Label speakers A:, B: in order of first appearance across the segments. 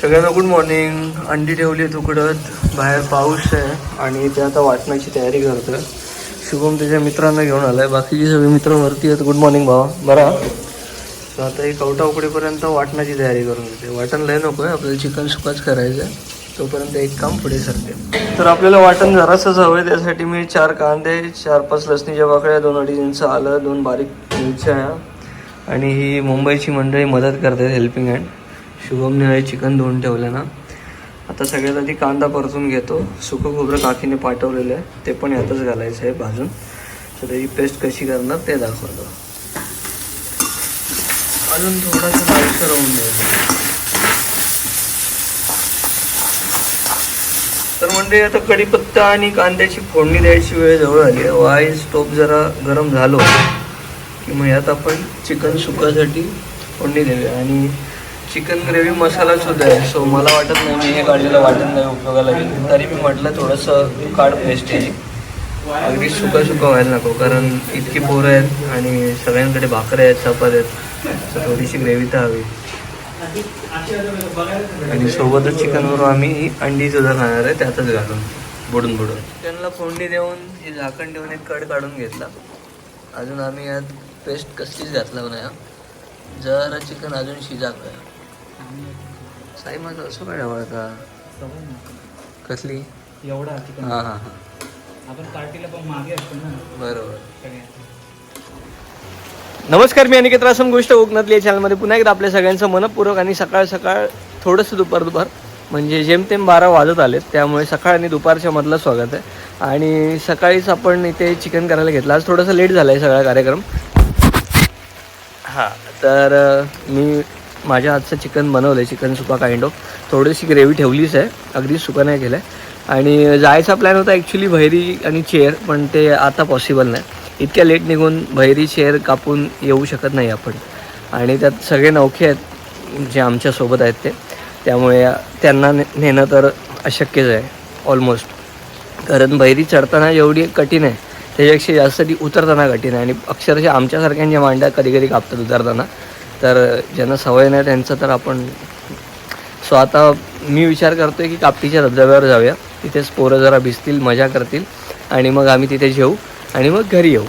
A: सगळ्यांना good morning अंडी ठेवली उकडत बाहेर पाऊस आहे आणि ते आता वाटण्याची तयारी करतं शुभम त्याच्या मित्रांना घेऊन आलाय. बाकीचे सगळे मित्र वरती आहेत. गुड मॉर्निंग भावा. बरा? तर आता एक कवटा उकडीपर्यंत वाटण्याची तयारी करून घेते. वाटण लय नको आहे. आपल्याला चिकन सुकाच करायचं आहे. तोपर्यंत एक काम पुढे सरते. तर आपल्याला वाटण जरासंच हवं आहे. त्यासाठी मी चार कांदे चार पाच लसणीच्या बाकड्या दोन अडीच इंच आलं दोन बारीक मिरच्या आणि ही मुंबईची मंडळी मदत करतात हेल्पिंग हँड. शुभमने हे चिकन धुवून ठेवलं ना. आता सगळ्यात आधी कांदा परतून घेतो. सुकं खोबरं काकीने पाठवलेलं आहे. ते पण यातच घालायचं आहे भाजून. तर त्याची पेस्ट कशी करणार ते दाखवतो. अजून थोडंसं लालसर होऊन द्यायचं तर म्हणजे आता कढीपत्ता आणि कांद्याची फोडणी द्यायची वेळ जवळ आली आहे. वाय स्टोप जरा गरम झालो की मग यात आपण चिकन सुकासाठी फोडणी देऊया. आणि चिकन ग्रेव्ही मसाला सुद्धा आहे सो मला वाटत नाही मी हे काढलेलं वाटत नाही उपयोगाला येईल. तरी मी म्हटलं थोडंसं काढ बेस्ट आहे. अगदी सुका सुका व्हायला नको. कारण इतकी पोरं आहेत आणि सगळ्यांकडे भाकऱ्या आहेत चपात आहेत. तर थोडीशी ग्रेव्ही तर हवी. आणि सोबतच चिकनवर आम्ही अंडी सुद्धा खाणार आहे. त्यातच घालून. बुडून बुडून. चिकनला फोडणी देऊन हे झाकण ठेवून एक कड काढून घेतला. अजून आम्ही यात पेस्ट कसलीच घातला नाही हा. जरा चिकन अजून शिजाक साई माझं असं काय डावळ का? कसली?
B: एवढा चिकन
A: हां हां हां.
B: आपण पार्टीला पण मागे असतो ना.
A: बरोबर.
B: सगळ्या.
A: नमस्कार मी अनिकेत रासम गोष्ट कोकणातली या चॅनलमध्ये पुन्हा एकदा आपल्या सगळ्यांचं मनपूर्वक आणि सकाळ सकाळ थोडंसं दुपार दुपार म्हणजे जेमतेम बारा वाजत आलेत त्यामुळे सकाळ आणि दुपारच्या मधलं स्वागत आहे. आणि सकाळीच आपण इथे चिकन करायला घेतलं. आज थोडंसं लेट झालं आहे सगळा कार्यक्रम. हां तर अ, मी माझ्या हातचं चिकन बनवलं आहे चिकन सुका काइंड ऑफ थोडीशी ग्रेव्ही ठेवलीच आहे. अगदी सुका नाही केलं आहे आणि जायचा प्लॅन होता ॲक्च्युली भैरी आणि चेअर पण ते आता पॉसिबल नाही. इतक्या लेट निघून भैरी चेअर कापून येऊ शकत नाही आपण. आणि त्यात सगळे नौखे आहेत जे आमच्यासोबत आहेत ते. त्यामुळे त्यांना ने नेणं तर अशक्यच आहे ऑलमोस्ट कारण भैरी चढताना एवढी कठीण आहे. त्याच्यापेक्षा जास्त ती उतरताना कठीण आहे. आणि अक्षरशः आमच्यासारख्यांच्या मांड्या कधी कधी कापतात उतरताना. तर ज्यांना सवय नाही त्यांचं तर आपण सो आता मी विचार करतो आहे की कापटीच्या धबधब्यावर जाऊया. तिथेच पोरं जरा भिजतील मजा करतील आणि मग आम्ही तिथे जेऊ आणि मग घरी येऊ.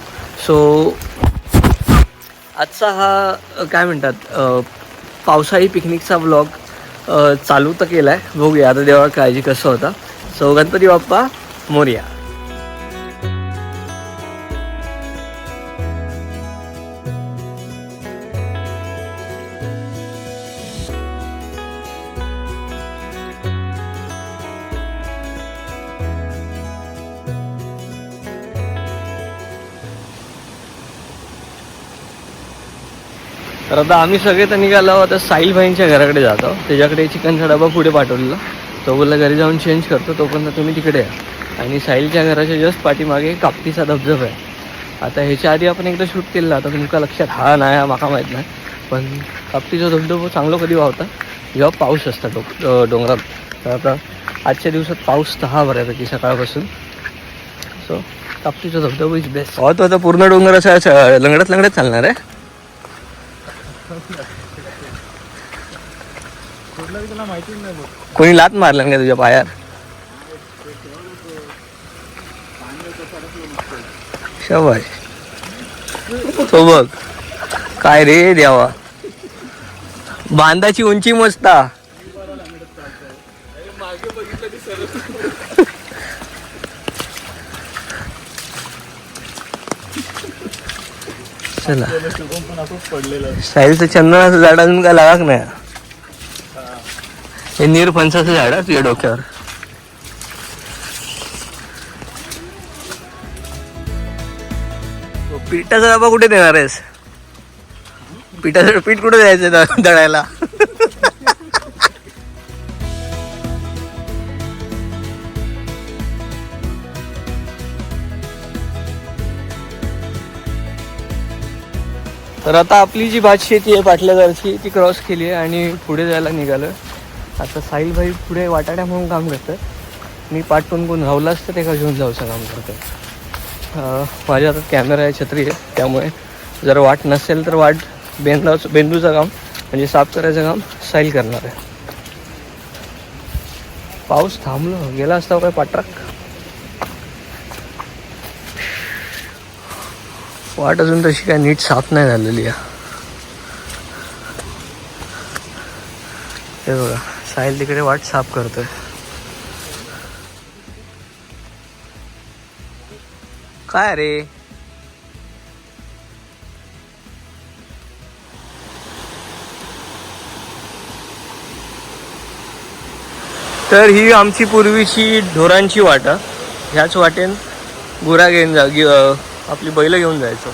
A: सो आजचा हा काय म्हणतात पावसाळी पिकनिकचा ब्लॉग चालू तर केला आहे बघूया आता देवा काळजी कसं होता. सो गणपती बाप्पा मोर्या. तर आता आम्ही सगळे तर निघालो आता साहिल भाईंच्या घराकडे जातो. त्याच्याकडे चिकनचा डबा पुढे पाठवलेला. तो बोलला घरी जाऊन चेंज करतो तोपर्यंत तुम्ही तिकडे या. आणि साहिलच्या घराच्या जस्ट पाठीमागे कापटीचा धबधबा आहे. आता ह्याच्या आधी आपण एकदा शूट केलं आता तुमका लक्षात हा नाही हा माका माहीत नाही. पण कापटीचा धबधबा चांगला कधी वाहता? जेव्हा पाऊस असता डो डोंगरात. तर आता आजच्या दिवसात पाऊस तर हा बऱ्यापैकी सकाळपासून. सो कापतीचा धबधबा इज बेस्ट हो तो आता पूर्ण डोंगर असं लंगडत लंगडत चालणार आहे.
B: तुला माहिती नाही
A: कोणी लात मारलं का तुझ्या पायार शबाश तो बघ. काय रे द्यावा बांधाची उंची मस्ता. चला.
B: शुभम पण
A: साहिलचं चंदनाचं झाड अजून काय लागाक नाही. हे निरफणसाचं झाड आहे तुझ्या डोक्यावर. पिठाचा डबा कुठे देणार आहेस? पिठाचं पीठ कुठे द्यायचं दळायला? तर आता आपली जी भात शेती आहे पाटल्यादारची ती क्रॉस केली आहे आणि पुढे जायला निघालं आता साहिलभाई पुढे वाटाड्या म्हणून काम करतं. मी पाठवून कोण धावलं असतं ते का घेऊन जाऊचं काम करतं. माझ्या हातात कॅमेरा आहे छत्री आहे त्यामुळे जर वाट नसेल तर वाट बेंदाचं बेंदूचं काम म्हणजे साफ करायचं काम साईल करणार आहे. पाऊस थांबलो गेला असता काय पाट्राक वाट अजून तशी काय नीट साफ नाही झालेली आहे. हे बघा. साहिल तिकडे वाट साफ करतोय. काय रे? तर ही आमची पूर्वीची ढोरांची वाटा ह्याच वाटेन गुरा घेऊन जा गे आपली बैल घेऊन जायचो.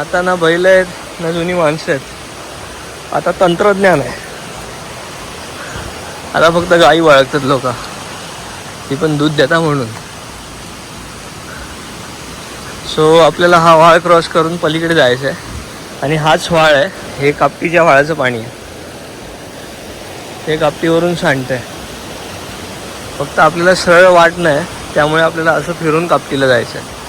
A: आता ना बैल आहेत ना जुनी माणसं आहेत. आता तंत्रज्ञान आहे. आता फक्त गाई वळखतात लोक. ती पण दूध देता म्हणून. सो आपल्याला हा व्हाळ क्रॉस करून पलीकडे जायचं आहे. आणि हाच व्हाळ आहे. हे कापटीच्या व्हाळाचं पाणी आहे. हे कापटीवरून सांडतंय. फक्त आपल्याला सरळ वाट नाही त्यामुळे आपल्याला असं फिरून कापटीला जायचं आहे.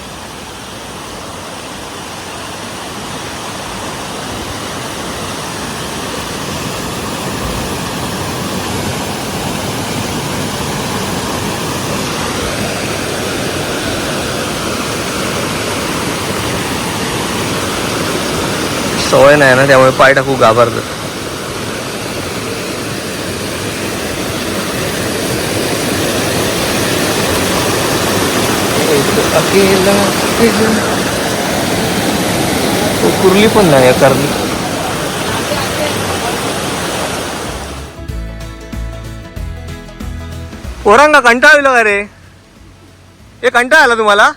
A: सवय नाही ना त्यामुळे पाय टाकू घाबरतात. अकेला कुर्ली पण नाही करली कारली. पोरांगा कंटाळा येईल का रे? हे कंटाळा आला तुम्हाला?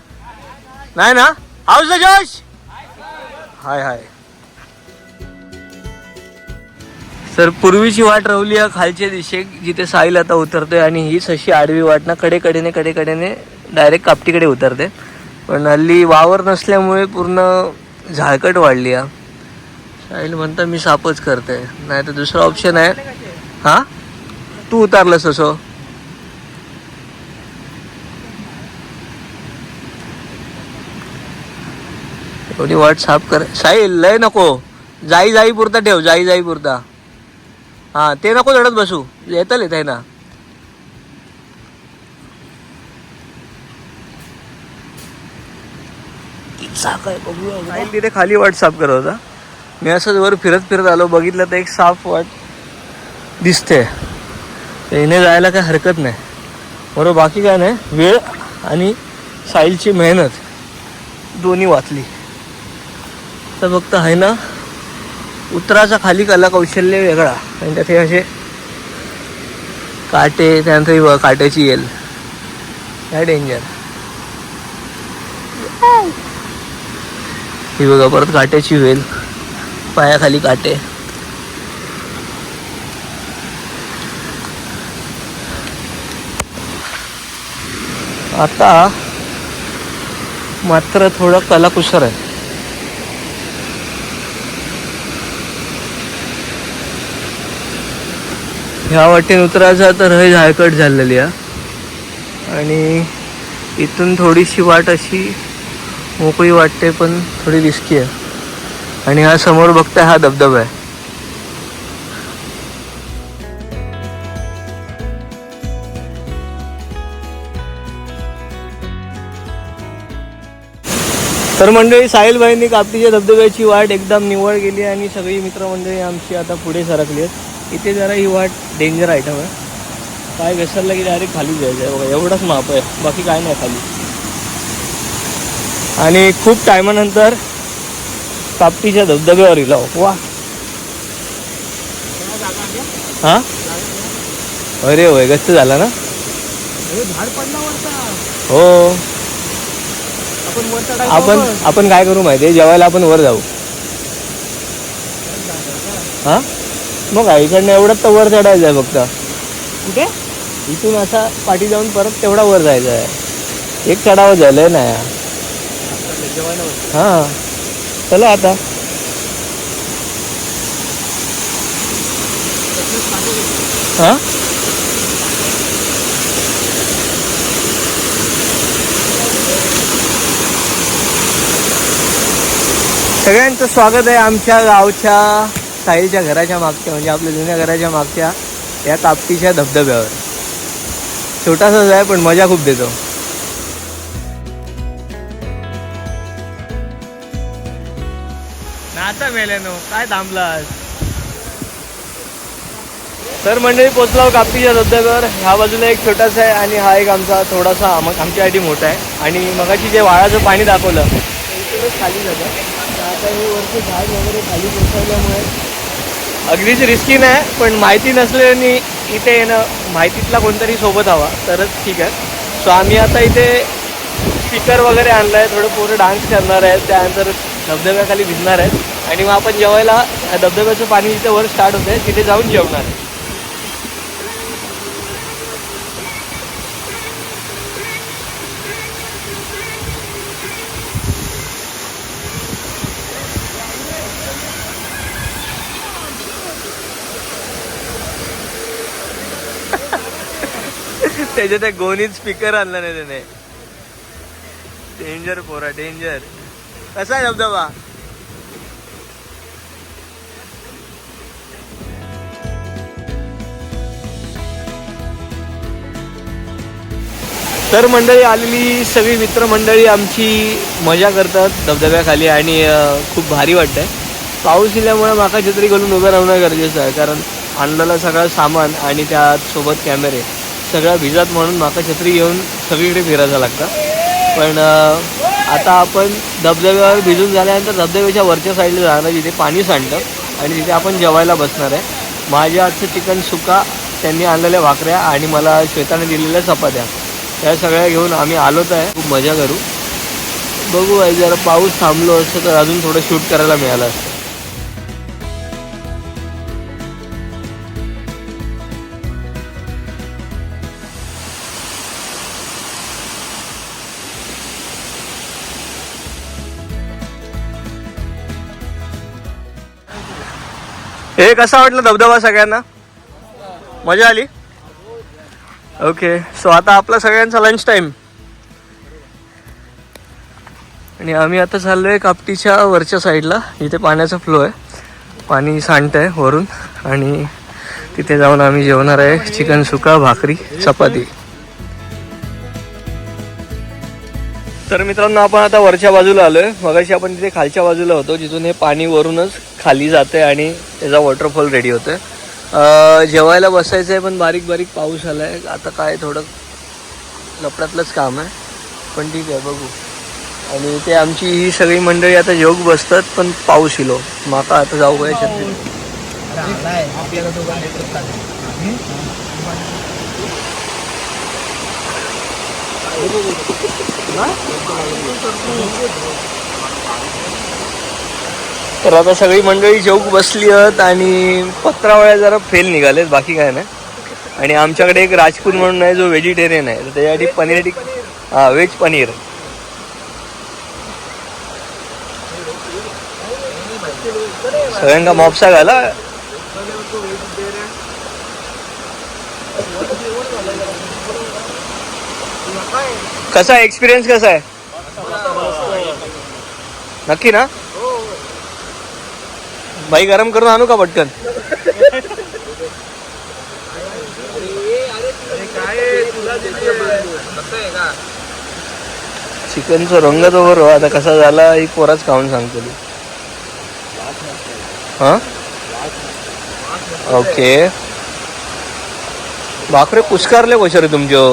A: नाही ना? हाऊस द जोश? हाय हाय. सर पूर्वीची वाट रवली आहे खालच्या दिशे जिथे साईल आता उतरतोय आणि हीच अशी आडवी वाट ना कडेकडेने कडेकडेने डायरेक्ट कापटीकडे उतरते. पण हल्ली वावर नसल्यामुळे पूर्ण झाळकट वाढली आहे साईल म्हणता मी सापच करते नाही तर दुसरा ऑप्शन आहे. हा? तू उतारलंस असो एवढी वाट साफ कर. साईल लय नको. जाई जाई पुरता ठेव जाई जाई पुरता हा ते नको चढत बसू. येतल येत आहे ना साहिल तिथे खाली वाट साफ करत होता. मी असंच वर फिरत फिरत आलो बघितलं तर एक साफ वाट दिसते. येणे जायला काय हरकत नाही. बरोबर बाकी काय नाही. वेळ आणि साहिलची मेहनत. दोन्ही वाचली. तर फक्त आहे ना उतराचा खाली कला कौशल्य वेगळा. आणि त्यात हे असे काटे त्यानंतर काट्याची येल. काय डेंजर ही बघा परत काट्याची वेल. पायाखाली काटे. आता मात्र थोडं कलाकुसर आहे. ह्या वाटेन उतरायचा तर हे झायकट झालेली आहे. आणि इथून थोडीशी वाट अशी मोकळी वाटते पण थोडी रिस्की आहे. आणि हा समोर बघताय हा धबधबा आहे. तर मंडळी साहिलबाईंनी कापटीच्या धबधब्याची वाट एकदम निवड केली आणि सगळी मित्रमंडळी आमची आता पुढे सरकली आहेत. इथे जरा ही वाट डेंजर आयटम आहे काय घसरलं की डायरेक्ट खाली जायचं आहे बघा एवढंच माप आहे. बाकी काय नाही खाली. आणि खूप टायमानंतर कापटीच्या धबधब्यावर गेलो वा. हा? अरे होय गच्च झाला ना?
B: झाड पडला वरता
A: हो.
B: आपण
A: आपण काय करू माहितीये? जेवायला आपण वर जाऊ. हा? मग काय इकडनं एवढंच तर वर चढायचं आहे फक्त.
B: कुठे?
A: इथून असा पाठी जाऊन परत तेवढा वर जायचं आहे. एक चढावं झालंय ना हा. चला आता. हा? सगळ्यांचं स्वागत आहे आमच्या गावच्या साहिलच्या घराच्या मागच्या म्हणजे आपल्या जुन्या घराच्या मागच्या या कापटीच्या धबधब्यावर. छोटासाच आहे पण मजा खूप देतो. नाता मेल्यानो काय थांबलास? तर मंडळी पोचलो कापटीच्या धबधब्यावर. ह्या बाजूला एक छोटासा आहे आणि हा एक आमचा थोडासा आम आमच्यासाठी मोठा आहे. आणि मगाशी जे वाळाचं पाणी दाखवलं खाली तर आता हे वरचे झाड वगैरे खाली कोसळल्यामुळे अगदीच रिस्की नाही पण माहिती नसल्याने इथे येणं माहितीतला कोणतरी सोबत हवा. तरच ठीक आहे. सो आम्ही आता इथे स्पीकर वगैरे आणलं आहे थोडं पोरं डान्स करणार आहेत त्यानंतर धबधब्याखाली भिजणार आहेत. आणि मग आपण जेवायला धबधब्याचं पाणी जिथे वर स्टार्ट होतं तिथे जाऊन जेवणार. आहे त्याच्या त्या गोनीत स्पीकर आणला नाही त्याने. डेंजर पोरा डेंजर कसा आहे धबधबा? तर मंडळी आलेली सगळी मित्रमंडळी आमची मजा करतात धबधब्याखाली आणि खूप भारी वाटतंय. पाऊस इल्यामुळे माका छत्री घालून उभं राहणं गरजेचं आहे कारण आणलेलं सगळं सामान आणि त्यात सोबत कॅमेरे सगळ्या भिजात म्हणून माका छत्री घेऊन सगळीकडे फिरायचं लागतं पण आता आपण धबधब्यावर भिजून झाल्यानंतर धबधब्याच्या वरच्या साईडला जाणार जिथे पाणी सांडतं आणि तिथे आपण जेवायला बसणार आहे. माझ्या आजचं चिकन सुका त्यांनी आणलेल्या भाकऱ्या आणि मला श्वेताने दिलेल्या चपात्या. त्या सगळ्या घेऊन आम्ही आलोच आहे. खूप मजा करू. बघू आहे जरा पाऊस थांबलो असतं तर अजून थोडं शूट करायला मिळालं असतं. हे कसा वाटलं धबधबा सगळ्यांना? मजा आली? ओके सो आता आपला सगळ्यांचा लंच टाइम आणि आम्ही आता चाललोय कापटीच्या वरच्या साईडला इथे पाण्याचा फ्लो आहे. पाणी सांडत आहे वरून. आणि तिथे जाऊन आम्ही जेवणार आहे. चिकन सुका भाकरी चपाती. तर मित्रांनो आपण आता वरच्या बाजूला आलोय. मगाशी आपण तिथे खालच्या बाजूला होतो जिथून हे पाणी वरूनच खाली जाते आणि त्याचा वॉटरफॉल रेडी होतोय. जेवायला बसायचं आहे पण बारीक बारीक पाऊस आलाय. आता काय थोडं लपड्यातलंच काम आहे. पण ठीक आहे बघू. आणि ते आमची ही सगळी मंडळी आता जेवक बसतात पण पाऊस इलो माका आता जाऊ काय छत्री तर आता सगळी मंडळी जेवूक बसली आहेत आणि पत्रावळ्या जरा फेल निघालेत बाकी काय नाही. आणि आमच्याकडे एक राजपूत म्हणून आहे जो व्हेजिटेरियन आहे. तर त्याच्यासाठी पनीर टिक हा व्हेज पनीर. सगळ्यांका मॉपसा घाला. कसा आहे एक्सपिरियन्स कसा आहे? नक्की ना? बाई गरम करून आणू का पटकन? चिकनचा रंग तो बरोबर हो, आता कसा झाला ही पोराच खाऊन सांगतो तू हा? ओके. बापरे पुष्कारले कशा रे तुमच्यो?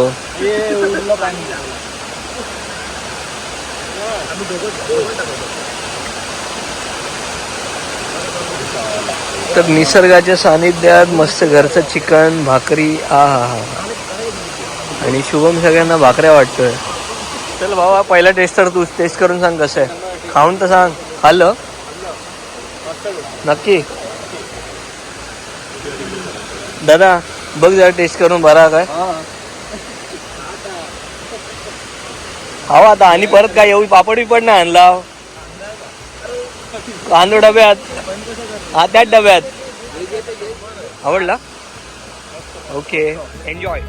A: तर निसर्गाच्या सानिध्यात मस्त घरचं चिकन भाकरी आ हा हा. आणि शुभम सगळ्यांना भाकऱ्या वाटतोय. चल भावा पहिला टेस्ट तर तू टेस्ट करून सांग कसं आहे. खाऊन तर सांग. खाल्लं नक्की. दादा बघ जरा टेस्ट करून बरा काय. हो आता आणि परत काय येऊ पापड बिपड नाही आणला. कांदो डब्यात. हा त्याच डब्यात. आवडला? ओके एन्जॉय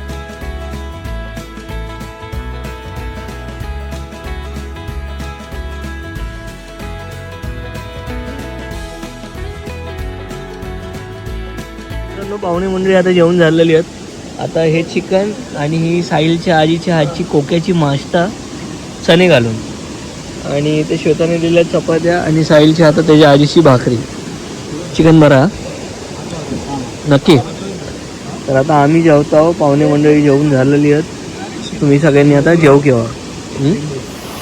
A: पाहुणे मंडळी आता जेवण झालेली आहेत. आता हे चिकन आणि ही साहिलच्या आजीच्या हातची कोक्याची मास्ता चणे घालून. आणि ते श्वेताने दिल्या चपात्या आणि साहिलच्या हातात त्याच्या आजीची भाकरी. चिकन बरा? नक्की. तर आता आम्ही जेवतो आहोत पाहुणे मंडळी जेवून झालेली आहेत. तुम्ही सगळ्यांनी आता जेव केव्हा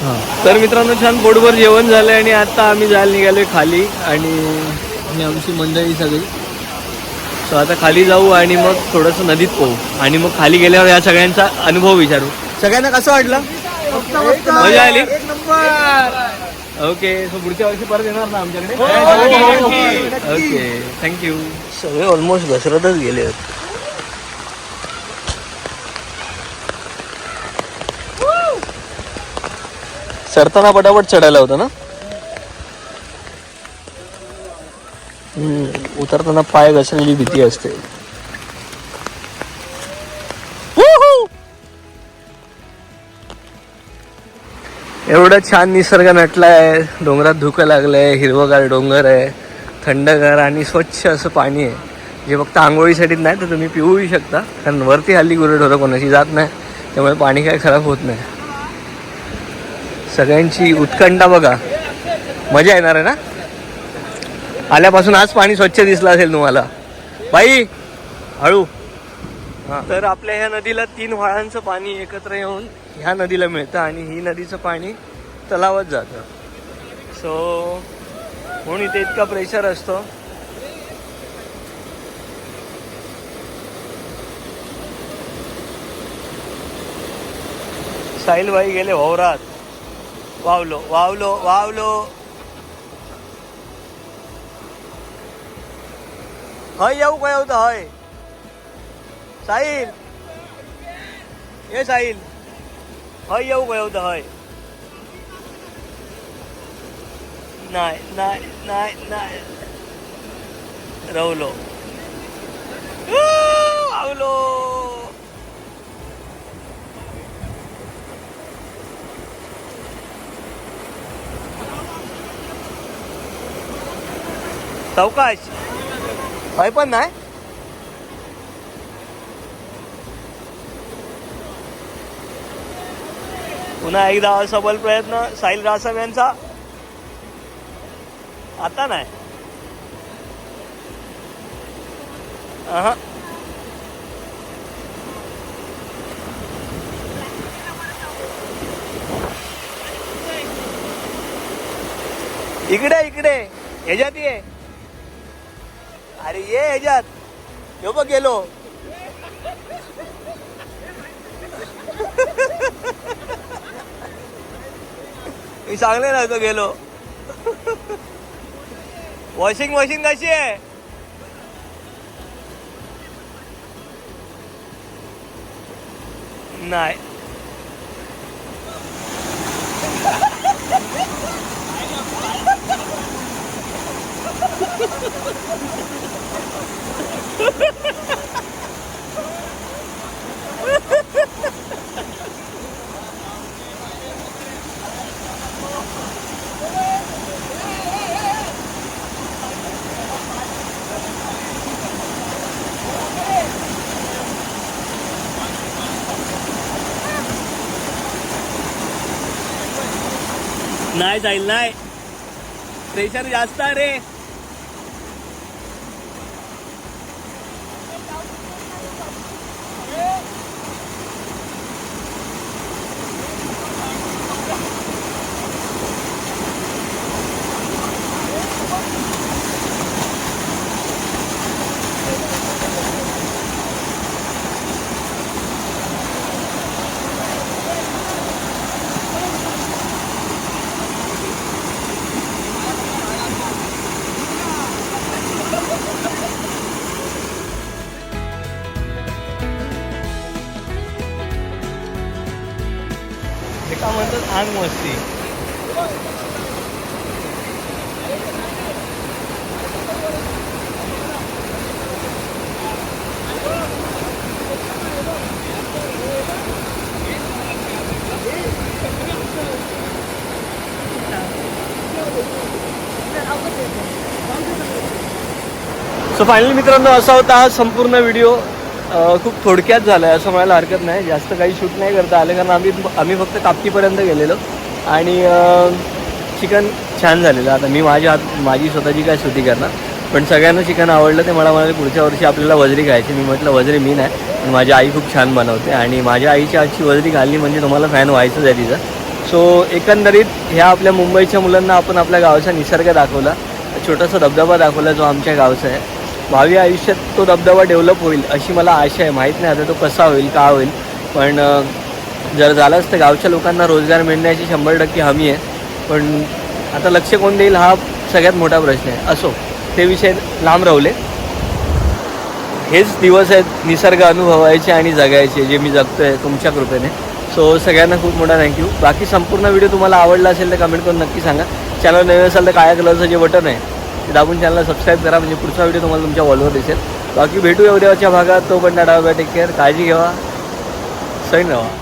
A: हां? तर मित्रांनो छान पोटभर जेवण झालं आणि आता आम्ही जायला निघालोय खाली आणि आमची मंडळी सगळी. सो आता खाली जाऊ आणि मग थोडंसं नदीत पोहू. आणि मग खाली गेल्यावर या सगळ्यांचा अनुभव विचारू. सगळ्यांना कसं वाटलं? मजा आली? ओके सो पुढच्या वर्षी परत येणार ना आमच्याकडे? ओके थँक्यू सगळे ऑलमोस्ट घसरतच गेले आहेत चढताना पटापट चढायला होतं ना? हम्म, उतरताना पाय घसरलेली भीती असते. एवढं छान निसर्ग नटला आहे डोंगरात धुकं लागलं आहे हिरवंगार डोंगर आहे थंडगार आणि स्वच्छ असं पाणी आहे. जे फक्त आंघोळीसाठीच नाही तर तुम्ही पिऊही शकता. कारण वरती हल्ली गुरेढोरं कोणाची जात नाही त्यामुळे पाणी काय खराब होत नाही. सगळ्यांची उत्कंठा बघा. मजा येणार आहे ना? आल्यापासून आज पाणी स्वच्छ दिसलं असेल तुम्हाला. बाई हळू. तर आपल्या ह्या नदीला तीन व्हाळांचं पाणी एकत्र येऊन ह्या नदीला मिळतं आणि ही नदीचं पाणी तलावात जातं. सो म्हणून इथे इतका प्रेशर असतो. साहिलबाई गेले भवरात वावलो वावलो वावलो. हय येऊ काय होतं हय? साहिल ये साहिल हय येऊ काय होतं हय नाही नाही नाही नाही रवलो आवलो सावकाश हय पण नाही पुन्हा एकदा सबल प्रयत्न. साहिल रासम यांचा. आता नाही. इकडे इकडे. ह्याच्यात ये. अरे ये ह्याच्यात. यो बघ गेलो मी सांगले ना तो गेलो वॉशिंग मशीन कशी आहे नाही नाही जाईल नाही. प्रेशर जास्त आहे रे. का म्हणतात अंग मस्ती सो फायनली मित्रांनो असा होता हा संपूर्ण व्हिडिओ खूप थोडक्यात झालं आहे असं म्हणायला हरकत नाही. जास्त काही शूट नाही करता आलं कारण आम्ही आम्ही फक्त कापकीपर्यंत गेलेलो. आणि चिकन छान झालेलं. आता मी माझ्या हात माझी स्वतःची काय स्तुती करणार? पण सगळ्यांना चिकन आवडलं ते मला म्हणाले पुढच्या वर्षी आपल्याला वजरी खायची. मी म्हटलं वजरी मी नाही. पण माझी आई खूप छान बनवते. आणि माझ्या आईच्या आजची वजरी घालली म्हणजे तुम्हाला फॅन व्हायचंच आहे तिचं. सो एकंदरीत ह्या आपल्या मुंबईच्या मुलांना आपण आपल्या गावाचा निसर्ग दाखवला. छोटासा धबधबा दाखवला जो आमच्या गावचा आहे. भावी आयुष्यात तो दबदबा डेव्हलप होईल अशी मला आशा आहे. माहीत नाही आता तो कसा होईल का होईल. पण जर झालंच तर गावच्या लोकांना रोजगार मिळण्याची शंभर टक्के हमी आहे. पण आता लक्ष कोण देईल हा सगळ्यात मोठा प्रश्न आहे. असो ते विषय लांब रावले हेच दिवस आहेत निसर्ग अनुभवायचे आणि जगायचे जे मी जगतोय तुमच्या कृपेने. सो सगळ्यांना खूप मोठा थँक्यू बाकी संपूर्ण व्हिडिओ तुम्हाला आवडला असेल तर कमेंट करून नक्की सांगा. चॅनल नवीन असेल तर काळ्या कलरचं जे बटन आहे दाबून चॅनलला सबस्क्राईब करा. म्हणजे पुढचा व्हिडिओ तुम्हाला तुमच्या वॉलवर दिसेल. बाकी भेटूया उद्याच्या भागात. तो पण डावा टेक केअर काळजी घ्यावा सैन राहा